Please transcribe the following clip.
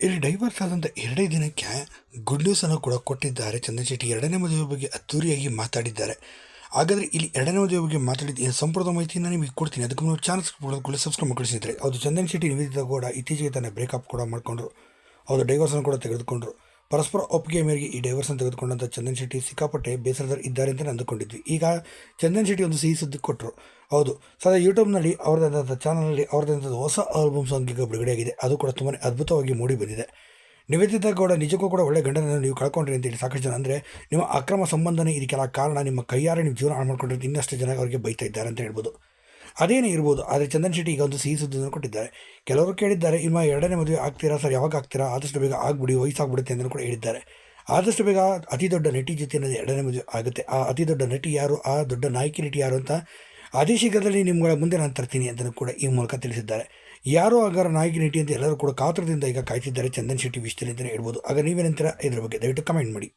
ಇಲ್ಲಿ ಡೈವರ್ಸ್ ಆದಂಥ ಎರಡೇ ದಿನಕ್ಕೆ ಗುಡ್ ನ್ಯೂಸನ್ನು ಕೂಡ ಕೊಟ್ಟಿದ್ದಾರೆ. ಚಂದನ್ ಶೆಟ್ಟಿ ಎರಡನೇ ಮದುವೆ ಬಗ್ಗೆ ಅದ್ದೂರಿಯಾಗಿ ಮಾತಾಡಿದ್ದಾರೆ. ಹಾಗಾದರೆ ಇಲ್ಲಿ ಎರಡನೇ ಮದುವೆ ಬಗ್ಗೆ ಮಾತಾಡಿದ ಸಂಪೂರ್ಣ ಮಾಹಿತಿಯನ್ನು ನಿಮಗೆ ಕೊಡ್ತೀನಿ. ಅದಕ್ಕೆ ನೀವು ಚಾನಲ್ಸ್ ಕೂಡ ಸಬ್ಸ್ಕ್ರೈಬ್ ಮಾಡಿಸಿದ್ರೆ ಅದು ಚಂದನ್ ಶೆಟ್ಟಿ ನಿವೇದಿತ ಕೂಡ ಇತ್ತೀಚೆಗೆ ತನ್ನ ಬ್ರೇಕಪ್ ಕೂಡ ಮಾಡಿಕೊಂಡ್ರು. ಅವರು ಡೈವರ್ಸನ್ನು ಕೂಡ ತೆಗೆದುಕೊಂಡ್ರು. ಪರಸ್ಪರ ಒಪ್ಪಿಗೆ ಮೇರೆಗೆ ಈ ಡೈವರ್ಸನ್ನು ತೆಗೆದುಕೊಂಡಂಥ ಚಂದನ್ ಶೆಟ್ಟಿ ಸಿಕ್ಕಾಪಟ್ಟೆ ಬೇಸರದರ್ ಇದ್ದಾರೆ ಅಂತ ಅಂದುಕೊಂಡಿದ್ವಿ. ಈಗ ಚಂದನ್ ಶೆಟ್ಟಿ ಒಂದು ಸಿಹಿ ಸುದ್ದಿ ಕೊಟ್ಟರು ಹೌದು, ಸದಾ ಯೂಟ್ಯೂಬ್ನಲ್ಲಿ ಅವ್ರದ್ದಾದಂಥ ಚಾನಲ್ನಲ್ಲಿ ಅವ್ರದ್ದಾದಂಥ ಹೊಸ ಆಲ್ಬಮ್ ಸಾಂಗ್ ಈಗ ಬಿಡುಗಡೆಯಾಗಿದೆ. ಅದು ಕೂಡ ತುಂಬಾ ಅದ್ಭುತವಾಗಿ ಮೂಡಿ ಬಂದಿದೆ. ನಿವೇದಿತ ಗೌಡ ನಿಜಕ್ಕೂ ಕೂಡ ಒಳ್ಳೆ ಗಂಡನನ್ನು ನೀವು ಕಳ್ಕೊಂಡ್ರಿ ಅಂತೇಳಿ ಸಾಕಷ್ಟು ಜನ ಅಂದರೆ ನಿಮ್ಮ ಅಕ್ರಮ ಸಂಬಂಧನೇ ಇದಕ್ಕೆಲ್ಲ ಕಾರಣ. ನಿಮ್ಮ ಕೈಯಾರೆ ನೀವು ಜೀವನ ಹಾಳು ಮಾಡ್ಕೊಂಡ್ರೆ ಇನ್ನಷ್ಟು ಜನ ಅವರಿಗೆ ಬೈತಾ ಇದ್ದಾರೆ ಅಂತ ಹೇಳ್ಬೋದು. ಅದೇನೇ ಇರ್ಬೋದು, ಆದರೆ ಚಂದನ್ ಶೆಟ್ಟಿ ಈಗ ಒಂದು ಸಿಹಿ ಸುದ್ದಿಯನ್ನು ಕೊಟ್ಟಿದ್ದಾರೆ. ಕೆಲವರು ಕೇಳಿದ್ದಾರೆ, ಇನ್ನು ಎರಡನೇ ಮದುವೆ ಆಗ್ತೀರಾ ಸರ್? ಯಾವಾಗ ಆಗ್ತೀರಾ? ಆದಷ್ಟು ಬೇಗ ಆಗ್ಬಿಡಿ, ವಯಸ್ಸಾಗ್ಬಿಡುತ್ತೆ ಅಂತ ಕೂಡ ಹೇಳಿದ್ದಾರೆ. ಆದಷ್ಟು ಬೇಗ ಅತಿ ದೊಡ್ಡ ನಟಿ ಜೊತೆ ಅನ್ನೋದು ಎರಡನೇ ಮದುವೆ ಆಗುತ್ತೆ. ಆ ಅತಿ ದೊಡ್ಡ ನಟಿ ಯಾರು? ಆ ದೊಡ್ಡ ನಾಯಕಿ ನಟಿ ಯಾರು ಅಂತ ಅತಿ ಶೀಘ್ರದಲ್ಲಿ ನಿಮ್ಮಗಳ ಮುಂದೆ ನಾನು ತರ್ತೀನಿ ಅಂತಲೂ ಕೂಡ ಈ ಮೂಲಕ ತಿಳಿಸಿದ್ದಾರೆ. ಯಾರೋ ಆಗಾರ ನಾಯಕಿ, ನಟಿ ಅಂತ ಎಲ್ಲರೂ ಕೂಡ ಕಾತುರದಿಂದ ಈಗ ಕಾಯ್ತಿದ್ದಾರೆ ಚಂದನ್ ಶೆಟ್ಟಿ ವಿಷಯದಲ್ಲಿ ಅಂತಲೇ ಹೇಳ್ಬೋದು. ಆಗ ನೀವೇನಂತೀರ ಇದರ ಬಗ್ಗೆ ದಯವಿಟ್ಟು ಕಮೆಂಟ್ ಮಾಡಿ.